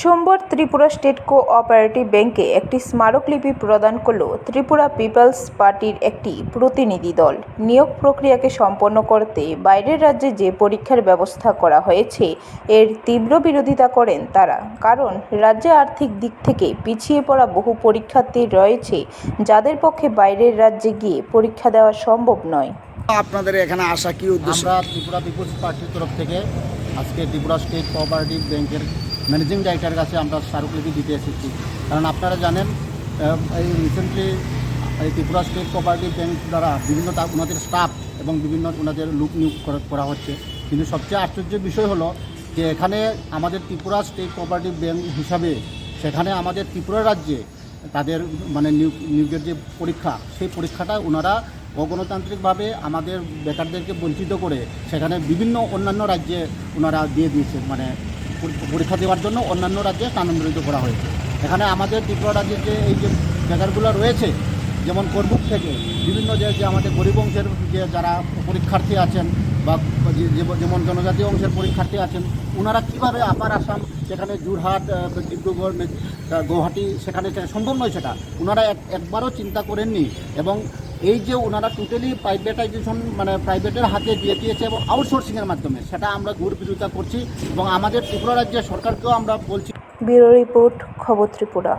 সোমবার Tripura state cooperative ব্যাংকে একটি স্মারকলিপি প্রদান করল ত্রিপুরা পিপলস পার্টির একটি প্রতিনিধি দল। নিয়োগ প্রক্রিয়াকে সম্পন্ন করতে বাইরের রাজ্যে যে পরীক্ষার ব্যবস্থা করা হয়েছে এর তীব্র বিরোধিতা করেন তারা। কারণ রাজ্যে আর্থিক দিক থেকে পিছিয়ে পড়া বহু পরীক্ষার্থী রয়েছে যাদের পক্ষে বাইরের রাজ্যে গিয়ে পরীক্ষা দেওয়া সম্ভব নয়। আপনাদের এখানে আসা কি উদ্দেশ্য? ত্রিপুরা পিপুলস পার্টির তরফ থেকে আজকে ত্রিপুরা স্টেট কোঅপারেটিভ ব্যাংকের ম্যানেজিং ডাইরেক্টরের কাছে আমরা স্মারকলিপি দিতে এসেছি। কারণ আপনারা জানেন এই রিসেন্টলি এই ত্রিপুরা স্টেট কোঅপারেটিভ ব্যাংক দ্বারা বিভিন্ন ওনাদের স্টাফ এবং বিভিন্ন ওনাদের লুক নিয়োগ করা- হচ্ছে। কিন্তু সবচেয়ে আশ্চর্যের বিষয় হলো যে এখানে আমাদের ত্রিপুরা স্টেট কোঅপারেটিভ ব্যাংক হিসাবে সেখানে আমাদের ত্রিপুরা রাজ্যে তাদের মানে নিয়োগ নিয়োগের যে পরীক্ষা, সেই পরীক্ষাটা ওনারা অগণতান্ত্রিকভাবে আমাদের বেকারদেরকে বঞ্চিত করে সেখানে বিভিন্ন অন্যান্য রাজ্যে ওনারা দিয়ে দিয়েছে মানে পরীক্ষা দেওয়ার জন্য অন্যান্য রাজ্যে স্থানান্তরিত করা হয়েছে। এখানে আমাদের ত্রিপুরা রাজ্যের যে এই যে বেকারগুলো রয়েছে যেমন করবুক থেকে বিভিন্ন যে যে আমাদের গরিব অংশের যে যারা পরীক্ষার্থী আছেন বা যেমন জনজাতি অংশের পরীক্ষার্থী আছেন ওনারা কীভাবে আপার আসাম সেখানে যোরহাট আহ, ডিব্রুগড় গৌহাটি সেখানে সম্ভব নয় সেটা। ওনারা এক- একবারও চিন্তা করেননি এবং এই যে ওনারা টোটালি প্রাইভেটাইজেশন মানে প্রাইভেটের হাতে দিয়ে দিয়েছে এবং আউটসোর্সিংয়ের মাধ্যমে, সেটা আমরা ঘুর বিরোধিতা করছি এবং আমাদের ত্রিপুরা রাজ্যের সরকারকেও আমরা বলছি। ব্যুরো রিপোর্ট, খবর ত্রিপুরা।